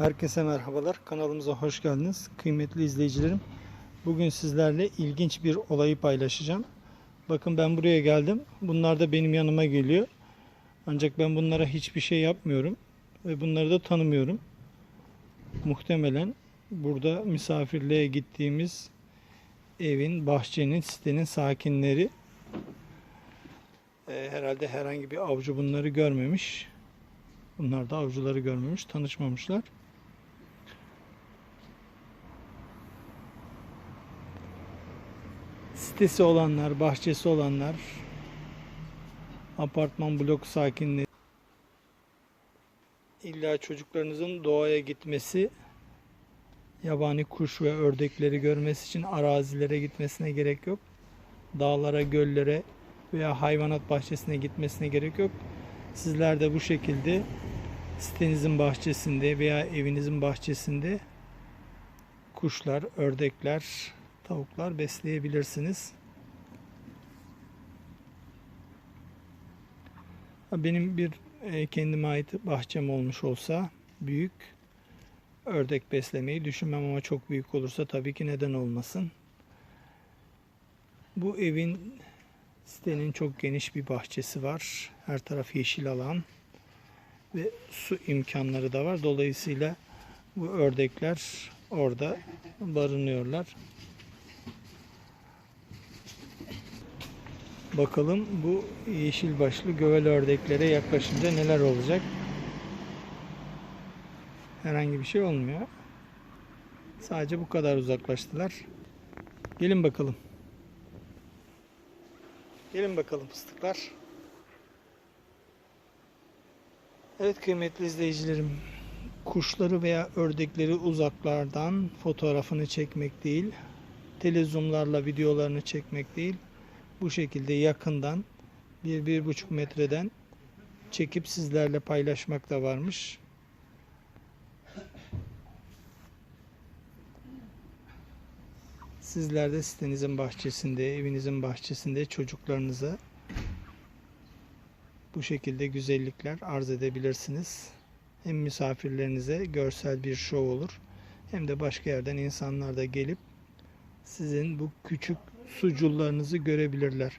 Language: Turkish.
Herkese merhabalar. Kanalımıza hoş geldiniz. Kıymetli izleyicilerim. Bugün sizlerle ilginç bir olayı paylaşacağım. Bakın ben buraya geldim. Bunlar da benim yanıma geliyor. Ancak ben bunlara hiçbir şey yapmıyorum. Ve bunları da tanımıyorum. Muhtemelen burada misafirliğe gittiğimiz evin, bahçenin, sitenin sakinleri Ee, herhalde herhangi bir avcı bunları görmemiş. Bunlar da avcıları görmemiş, tanışmamışlar. Sitesi olanlar, bahçesi olanlar, apartman blok sakinleri illa çocuklarınızın doğaya gitmesi, yabani kuş ve ördekleri görmesi için arazilere gitmesine gerek yok. Dağlara, göllere veya hayvanat bahçesine gitmesine gerek yok. Sizler de bu şekilde sitenizin bahçesinde veya evinizin bahçesinde kuşlar, ördekler, tavuklar besleyebilirsiniz. Benim bir e, kendime ait bahçem olmuş olsa büyük ördek beslemeyi düşünmem ama çok büyük olursa tabii ki neden olmasın. Bu evin sitenin çok geniş bir bahçesi var. Her taraf yeşil alan ve su imkanları da var. Dolayısıyla bu ördekler orada barınıyorlar. Bakalım bu yeşil başlı gövel ördeklere yaklaşınca neler olacak? Herhangi bir şey olmuyor. Sadece bu kadar uzaklaştılar. Gelin bakalım. Gelin bakalım fıstıklar. Evet kıymetli izleyicilerim. Kuşları veya ördekleri uzaklardan fotoğrafını çekmek değil, televizyonlarla videolarını çekmek değil, bu şekilde yakından bir, bir buçuk metreden çekip sizlerle paylaşmak da varmış. Sizler de sitenizin bahçesinde, evinizin bahçesinde çocuklarınıza bu şekilde güzellikler arz edebilirsiniz. Hem misafirlerinize görsel bir şov olur hem de başka yerden insanlar da gelip sizin bu küçük sucullarınızı görebilirler.